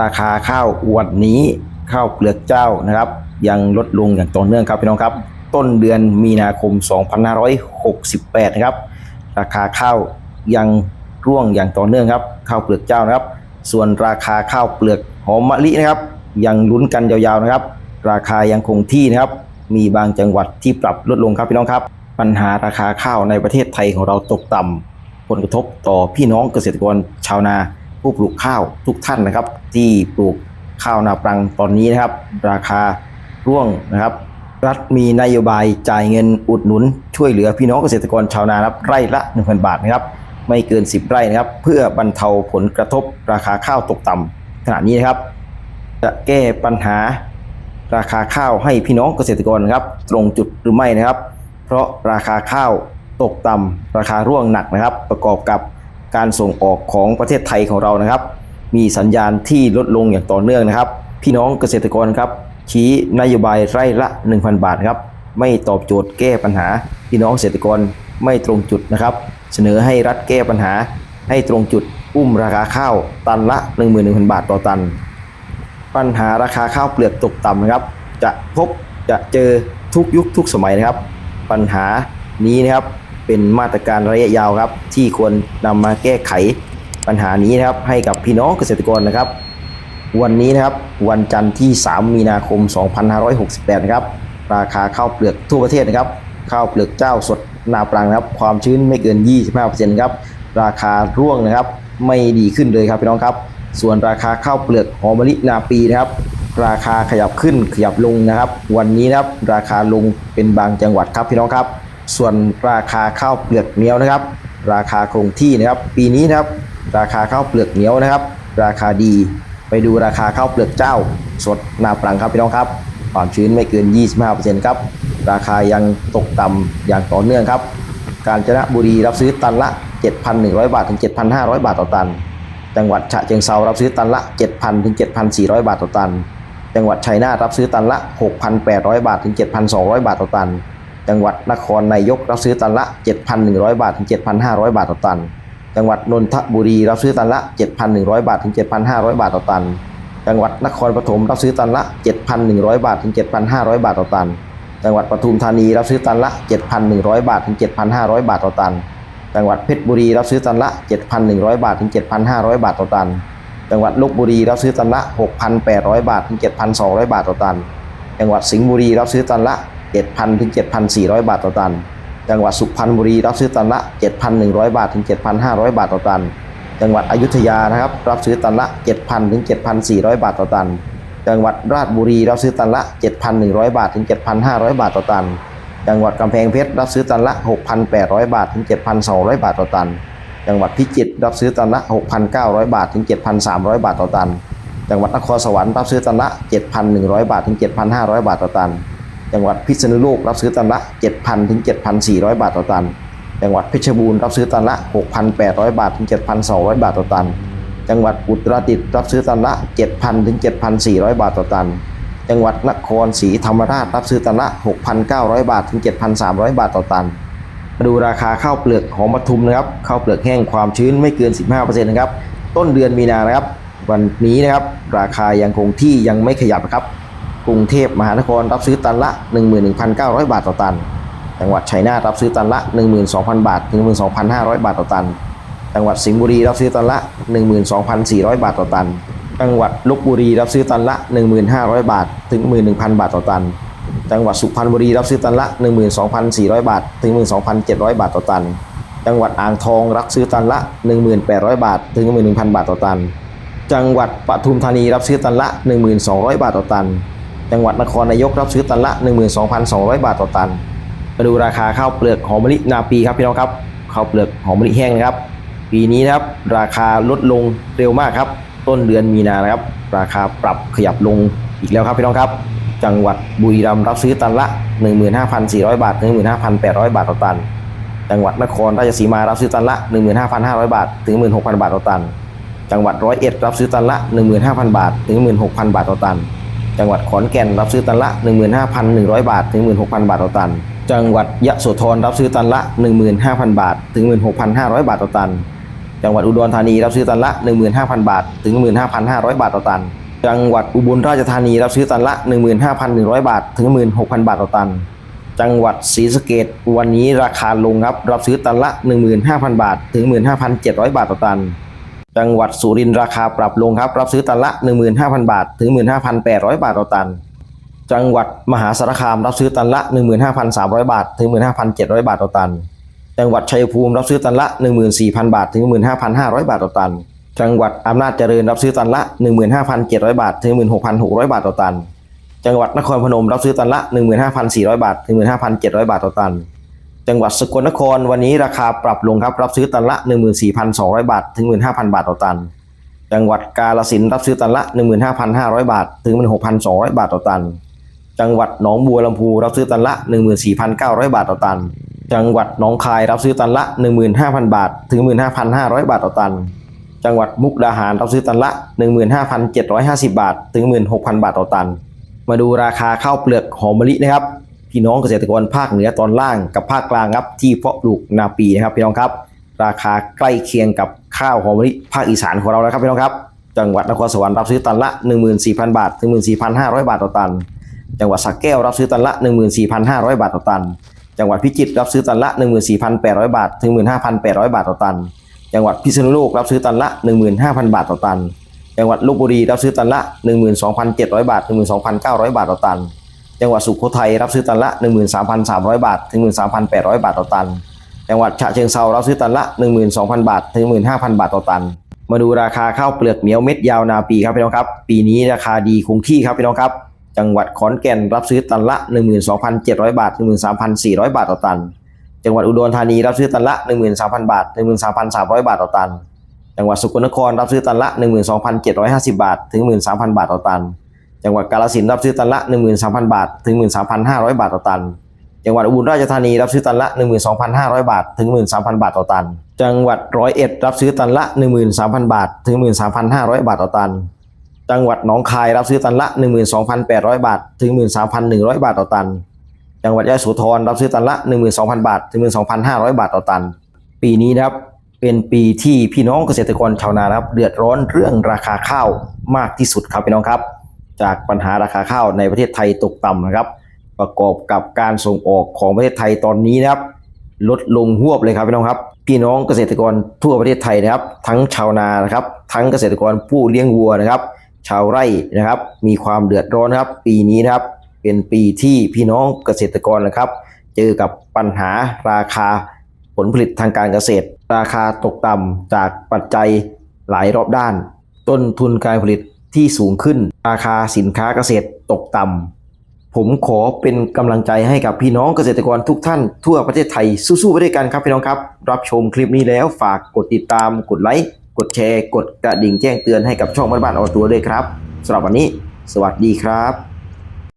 ราคาข้าววันนี้ข้าวเปลือกเจ้านะครับ ยังลดลงอย่างต่อเนื่องครับพี่น้องครับ ต้นเดือนมีนาคม 2568 นะครับ ราคาข้าวยังร่วงอย่างต่อเนื่องครับข้าวเปลือกเจ้านะครับ ส่วนราคาข้าวเปลือกหอมมะลินะครับ ยังลุ้นกันยาวๆนะครับ ราคายังคงที่นะครับ มีบางจังหวัดที่ปรับลดลงครับพี่น้องครับ ปัญหาราคาข้าวในประเทศไทยของเราตกต่ำผลกระทบต่อพี่น้องเกษตรกรชาวนา ผู้ปลูกข้าวทุกท่านนะครับ ที่ปลูกข้าวนาปรังตอนนี้นะครับ ราคาร่วงนะครับ รัฐมีนโยบายจ่ายเงินอุดหนุน ช่วยเหลือพี่น้องเกษตรกรชาวนานะครับไร่ละ 1,000 บาทนะครับ ไม่เกิน 10 ไร่นะครับ เพื่อบรรเทาผลกระทบราคาข้าวตกต่ำขณะนี้นะครับ จะแก้ปัญหาราคาข้าวให้พี่น้องเกษตรกรนะครับ ตรงจุดหรือไม่นะครับ เพราะราคาข้าวตกต่ำราคาร่วงหนักนะครับ ประกอบกับ การส่งออกของประเทศไทยของเรานะครับ มีสัญญาณที่ลดลงอย่างต่อเนื่องนะครับ พี่น้องเกษตรกรครับชี้นโยบายไร่ละ 1,000 บาทครับไม่ตอบโจทย์แก้ปัญหา พี่น้องเกษตรกรไม่ตรงจุดนะครับ เสนอให้รัฐแก้ปัญหา ให้ตรงจุดอุ้มราคาข้าวตันละ 11,000 บาทต่อตัน ปัญหาราคาข้าวเปลือกตกต่ำนะครับ จะพบจะเจอทุกยุคทุกสมัยนะครับ ปัญหานี้นะครับ เป็นมาตรการระยะยาวครับ ที่ควรนำมาแก้ไขปัญหานี้นะครับ ให้กับพี่น้องเกษตรกรนะครับ วันนี้นะครับวันจันทร์ที่ 3 มีนาคม 2568 นะครับ ราคาข้าวเปลือกทั่วประเทศนะครับ ข้าวเปลือกเจ้าสดนาปรังนะครับ ความชื้นไม่เกิน 25%ครับ ราคาร่วงนะครับ ไม่ดีขึ้นเลยครับพี่น้องครับ ส่วนราคาข้าวเปลือกหอมมะลินาปีนะครับ ราคาขยับขึ้นขยับลงนะครับ วันนี้นะครับราคาลงเป็นบางจังหวัดครับพี่น้องครับ ส่วนราคาข้าวเปลือกเหนียวนะครับ ราคาคงที่นะครับ ปีนี้นะครับ ราคาข้าวเปลือกเหนียวนะครับ ราคาดีไปดูราคาข้าวเปลือกเจ้า สดนาปรังครับพี่น้องครับ ความชื้นไม่เกิน 25%ครับ ราคายังตกต่ำอย่างต่อเนื่องครับ กาญจนบุรีรับซื้อตันละ 7,100 บาทถึง 7,500 บาทต่อตัน จังหวัดฉะเชิงเซารับซื้อตันละ 7,000ถึง7,400 บาทต่อตัน จังหวัดชัยนาทรับซื้อตันละ 6,800 บาทถึง 7,200 บาทต่อตัน จังหวัดนครนายกรับซื้อตันละ 7,100 บาทถึง 7,500 บาทต่อตัน จังหวัดนนทบุรีรับซื้อตันละ 7,100 บาทถึง 7,500 บาทต่อตัน จังหวัดนครปฐมรับซื้อตันละ 7,100 บาทถึง 7,500 บาทต่อตัน จังหวัดปทุมธานีรับซื้อตันละ 7,100 บาทถึง 7,500 บาทต่อตัน จังหวัดเพชรบุรีรับซื้อตันละ 7,100 บาทถึง 7,500 บาทต่อตัน จังหวัดลบบุรีรับซื้อตันละ 6,800 บาทถึง 7,200 บาทต่อตัน จังหวัดสิงห์บุรีรับซื้อตันละ 7,000 ถึง 7,400 บาทต่อตัน จังหวัดสุพรรณบุรีรับซื้อตันละ 7,100 บาทถึง 7,500 บาทต่อตัน จังหวัดอยุธยานะครับรับซื้อตันละ 7,000 ถึง 7,400 บาทต่อตัน จังหวัดราชบุรีรับซื้อตันละ 7,100 บาทถึง 7,500 บาทต่อตัน จังหวัดกำแพงเพชรรับซื้อตันละ 6,800 บาทถึง 7,200 บาทต่อตัน จังหวัดพิจิตรรับซื้อตันละ 6,900 บาทถึง 7,300 บาทต่อตัน จังหวัดนครสวรรค์รับซื้อตันละ 7,100 บาทถึง 7,500 บาทต่อตัน จังหวัดพิษณุโลกรับซื้อตันละ 7,000 ถึง 7,400 บาทต่อตัน จังหวัดเพชรบูรณ์รับซื้อตันละ 6,800 บาท ถึง 7,200 บาทต่อตัน จังหวัดอุตรดิตถ์รับซื้อตันละ 7,000 ถึง 7,400 บาทต่อตัน จังหวัดนครศรีธรรมราชรับซื้อตันละ 6,900 บาท ถึง 7,300 บาทต่อตัน มาดูราคาข้าวเปลือกหอมปทุมนะครับ ข้าวเปลือกแห้งความชื้นไม่เกิน 15%นะครับ ต้นเดือนมีนานะครับ วันนี้นะครับ ราคายังคงที่ยังไม่ขยับนะครับ กรุงเทพมหานครรับซื้อตันละ 11,900 บาทต่อตัน จังหวัดชัยนาทรับซื้อตันละ 12,000 บาทถึง12,500 บาทต่อตัน จังหวัดสิงห์บุรีรับซื้อตันละ 12,400 บาทต่อตัน จังหวัดลบบุรีรับซื้อตันละ 1,500 บาทถึง 11,000 บาทต่อตัน จังหวัดสุพรรณบุรีรับซื้อตันละ 12,400 บาทถึง 12,700 บาทต่อตัน จังหวัดอ่างทองรับซื้อตันละ 1,800 บาทถึง11,000 บาทต่อตัน จังหวัดปทุมธานีรับซื้อตันละ 1,200 บาทต่อตัน จังหวัดนครนายกรับซื้อตันละ 12,200 บาทต่อตัน มาดูราคาข้าวเปลือกหอมมะลินาปีครับพี่น้องครับข้าวเปลือกหอมมะลิแห้งนะครับ ปีนี้นะครับราคาลดลงเร็วมากครับ ต้นเดือนมีนานะครับ ราคาปรับขยับลงอีกแล้วครับพี่น้องครับ จังหวัดบุรีรัมย์รับซื้อตันละ 15,400 บาทถึง15,800 บาทต่อตัน จังหวัดนครราชสีมารับซื้อตันละ 15,500 บาท ถึง 16,000 บาทต่อตัน จังหวัดร้อยเอ็ดรับซื้อตันละ 15,000 บาท ถึง 16,000 บาทต่อตัน จังหวัดขอนแก่นรับซื้อตันละ 15,100 บาท ถึง 16,000 บาทต่อตัน จังหวัดยะโสธรรับซื้อตันละ 15,000 บาท ถึง 16,500 บาทต่อตัน จังหวัดอุดรธานีรับซื้อตันละ 15,000 บาท ถึง 15,500 บาทต่อตัน จังหวัดอุบลราชธานีรับซื้อตันละ 15,100 บาท ถึง 16,000 บาทต่อตัน จังหวัดศรีสะเกดวันนี้ราคาลงครับ รับซื้อตันละ 15,000 บาท ถึง 15,700 บาทต่อตัน จังหวัดสุรินทร์ราคาปรับลงครับ รับซื้อตันละ 15,000 บาท ถึง 15,800 บาทต่อตัน จังหวัดมหาสารคามรับซื้อตันละ 15,300 บาท ถึง 15,700 บาทต่อตัน จังหวัดชัยภูมิรับซื้อตันละ 14,000 บาท ถึง 15,500 บาทต่อตัน จังหวัดอำนาจเจริญรับซื้อตันละ 15,700 บาท ถึง 16,600 บาทต่อตัน จังหวัดนครพนมรับซื้อตันละ 15,400 บาท ถึง 15,700 บาทต่อตัน จังหวัดสกลนครวันนี้ราคาปรับลงครับ รับซื้อตันละ 14,200 บาท ถึง 15,000 บาทต่อตัน จังหวัดกาฬสินธุ์รับซื้อตันละ 15,500 บาท ถึง 16,200 บาทต่อตัน จังหวัดหนองบัวลำพูรับซื้อตันละ 14,900 บาทต่อตัน จังหวัดหนองคายรับซื้อตันละ 15,000 บาท ถึง 15,500 บาทต่อตัน จังหวัดมุกดาหารรับซื้อตันละ 15,750 บาท ถึง 16,000 บาทต่อตัน มาดูราคาข้าวเปลือกหอมมะลินะครับ พี่น้องเกษตรกรภาคเหนือตอนล่างกับภาคกลางครับที่เพาะปลูกนาปีนะครับพี่น้องครับ ราคาใกล้เคียงกับข้าวหอมมะลิภาคอีสานของเราแล้วครับพี่น้องครับ จังหวัดนครสวรรค์รับซื้อตันละ 14,000 บาท ถึง 14,500 บาทต่อตัน จังหวัดสระแก้วรับซื้อตันละ 14,500 บาทต่อตัน จังหวัดพิจิตรรับซื้อตันละ 14,800 บาท ถึง 15,800 บาทต่อตัน จังหวัดพิษณุโลกรับซื้อตันละ 15,000 บาทต่อตัน จังหวัดลบบุรีรับซื้อตันละ 12,700 บาท ถึง 12,900 บาทต่อตัน จังหวัดสุโขทัยรับซื้อตันละ 13,300 บาท ถึง 13,800 บาทต่อตัน จังหวัดฉะเชิงเทรารับซื้อตันละ 12,000 บาท ถึง 15,000 บาทต่อตัน มาดูราคาข้าวเปลือกเหนียวเม็ดยาวนาปีครับพี่น้องครับ ปีนี้ราคาดีคงที่ครับพี่น้องครับ จังหวัดขอนแก่นรับซื้อตันละ 12,700 บาท ถึง 13,400 บาทต่อตัน จังหวัดอุดรธานีรับซื้อตันละ 13,000 บาท ถึง 13,300 บาทต่อตัน จังหวัดสกลนครรับซื้อตันละ 12,750 บาท ถึง 13,000 บาทต่อตัน จังหวัดกาฬสินรับซื้อตันละ 13,000 บาท ถึง 13,500 บาทต่อตัน จังหวัดอุบลราชธานีรับซื้อตันละ 12,500 บาท ถึง 13,000 บาทต่อตัน จังหวัดร้อยเอ็ดรับซื้อตันละ 13,000 บาท ถึง 13,500 บาทต่อตัน จังหวัดหนองคายรับซื้อตันละ 12,800 บาท ถึง 13,100 บาทต่อตัน จังหวัดยะโสธรรับซื้อตันละ 12,000 บาท ถึง 12,500 บาทต่อตัน ปีนี้นะครับเป็นปีที่พี่น้องเกษตรกรชาวนาครับเดือดร้อนเรื่องราคาข้าวมากที่สุดครับพี่น้องครับ จากปัญหาราคาข้าวในประเทศไทยตกต่ำนะครับ ประกอบกับการส่งออกของประเทศไทยตอนนี้นะครับ ลดลงหวบเลยครับพี่น้องครับ พี่น้องเกษตรกรทั่วประเทศไทยนะครับ ทั้งชาวนานะครับ ทั้งเกษตรกรผู้เลี้ยงวัวนะครับ ชาวไร่นะครับ มีความเดือดร้อนครับ ปีนี้นะครับ เป็นปีที่พี่น้องเกษตรกรนะครับ เจอกับปัญหาราคาผลผลิตทางการเกษตร ราคาตกต่ำจากปัจจัยหลายรอบด้าน ต้นทุนการผลิต ที่สูงขึ้น ราคาสินค้าเกษตรตกต่ำผมขอเป็นกำลังใจให้กับพี่น้องเกษตรกรทุกท่านทั่วประเทศไทยสู้ๆไปด้วยกันครับพี่น้องครับ รับชมคลิปนี้แล้วฝากกดติดตาม กดไลค์กดแชร์ กดกระดิ่งแจ้งเตือนให้กับช่องบ้านๆเออตัวด้วยครับสำหรับวันนี้ สวัสดีครับ